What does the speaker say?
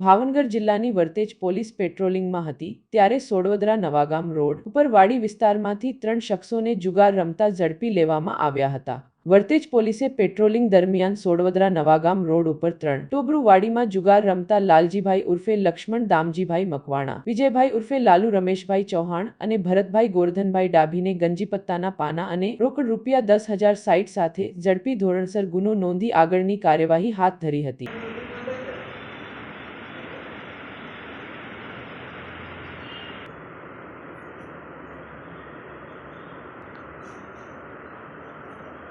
ભાવનગર જિલ્લાની વર્તેજ પોલીસ પેટ્રોલિંગમાં હતી, ત્યારે સોડવદરા નવાગામ રોડ ઉપર વાડી વિસ્તારમાંથી ત્રણ શખ્સોને જુગાર રમતા ઝડપી લેવામાં આવ્યા હતા. વર્તેજ પોલીસે પેટ્રોલિંગ દરમિયાન સોડવદરા નવાગામ રોડ ઉપર ત્રણ ટોબરુવાડીમાં જુગાર રમતા લાલજીભાઈ ઉર્ફે લક્ષ્મણ દામજીભાઈ મકવાણા, વિજયભાઈ ઉર્ફે લાલુ રમેશભાઈ ચૌહાણ અને ભરતભાઈ ગોરધનભાઈ ડાભીને ગંજીપત્તાના પાના અને રોકડ રૂપિયા દસ હજાર સાઈઠ સાથે ઝડપી ધોરણસર ગુનો નોંધી આગળની કાર્યવાહી હાથ ધરી હતી.